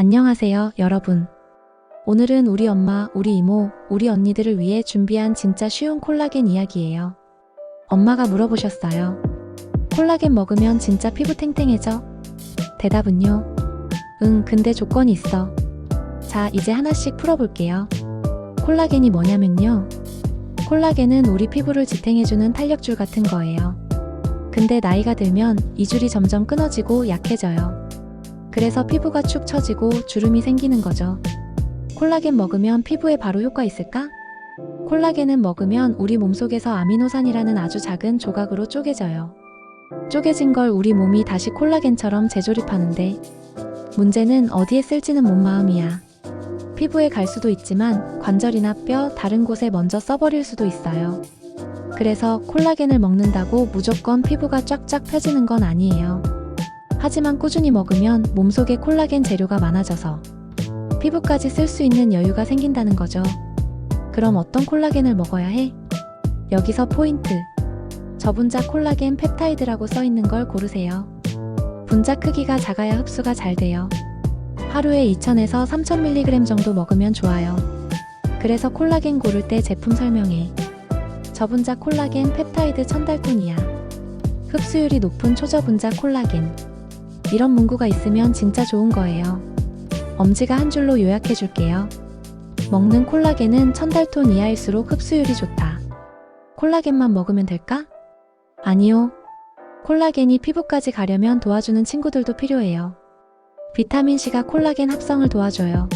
안녕하세요, 여러분. 오늘은 우리 엄마, 우리 이모, 우리 언니들을 위해 준비한 진짜 쉬운 콜라겐 이야기예요. 엄마가 물어보셨어요. 콜라겐 먹으면 진짜 피부 탱탱해져? 대답은요. 응, 근데 조건이 있어. 자, 이제 하나씩 풀어볼게요. 콜라겐이 뭐냐면요. 콜라겐은 우리 피부를 지탱해주는 탄력줄 같은 거예요. 근데 나이가 들면 이 줄이 점점 끊어지고 약해져요. 그래서 피부가 축 처지고 주름이 생기는 거죠. 콜라겐 먹으면 피부에 바로 효과 있을까? 콜라겐은 먹으면 우리 몸속에서 아미노산이라는 아주 작은 조각으로 쪼개져요. 쪼개진 걸 우리 몸이 다시 콜라겐처럼 재조립하는데 문제는 어디에 쓸지는 못 마음이야. 피부에 갈 수도 있지만 관절이나 뼈 다른 곳에 먼저 써버릴 수도 있어요. 그래서 콜라겐을 먹는다고 무조건 피부가 쫙쫙 펴지는 건 아니에요. 하지만 꾸준히 먹으면 몸속에 콜라겐 재료가 많아져서 피부까지 쓸 수 있는 여유가 생긴다는 거죠. 그럼 어떤 콜라겐을 먹어야 해? 여기서 포인트. 저분자 콜라겐 펩타이드라고 써 있는 걸 고르세요. 분자 크기가 작아야 흡수가 잘 돼요. 하루에 2000에서 3000mg 정도 먹으면 좋아요. 그래서 콜라겐 고를 때 제품 설명에 저분자 콜라겐 펩타이드 천달톤이야. 흡수율이 높은 초저분자 콜라겐. 이런 문구가 있으면 진짜 좋은 거예요. 엄지가 한 줄로 요약해 줄게요. 먹는 콜라겐은 천달톤 이하일수록 흡수율이 좋다. 콜라겐만 먹으면 될까? 아니요. 콜라겐이 피부까지 가려면 도와주는 친구들도 필요해요. 비타민C가 콜라겐 합성을 도와줘요.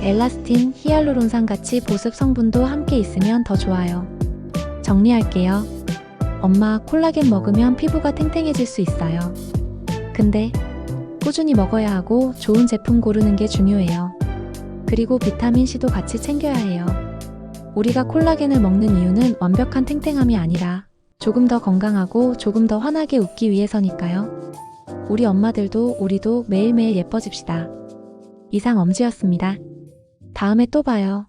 엘라스틴, 히알루론산 같이 보습 성분도 함께 있으면 더 좋아요. 정리할게요. 엄마, 콜라겐 먹으면 피부가 탱탱해질 수 있어요. 근데 꾸준히 먹어야 하고 좋은 제품 고르는 게 중요해요. 그리고 비타민C도 같이 챙겨야 해요. 우리가 콜라겐을 먹는 이유는 완벽한 탱탱함이 아니라 조금 더 건강하고 조금 더 환하게 웃기 위해서니까요. 우리 엄마들도 우리도 매일매일 예뻐집시다. 이상 엄지였습니다. 다음에 또 봐요.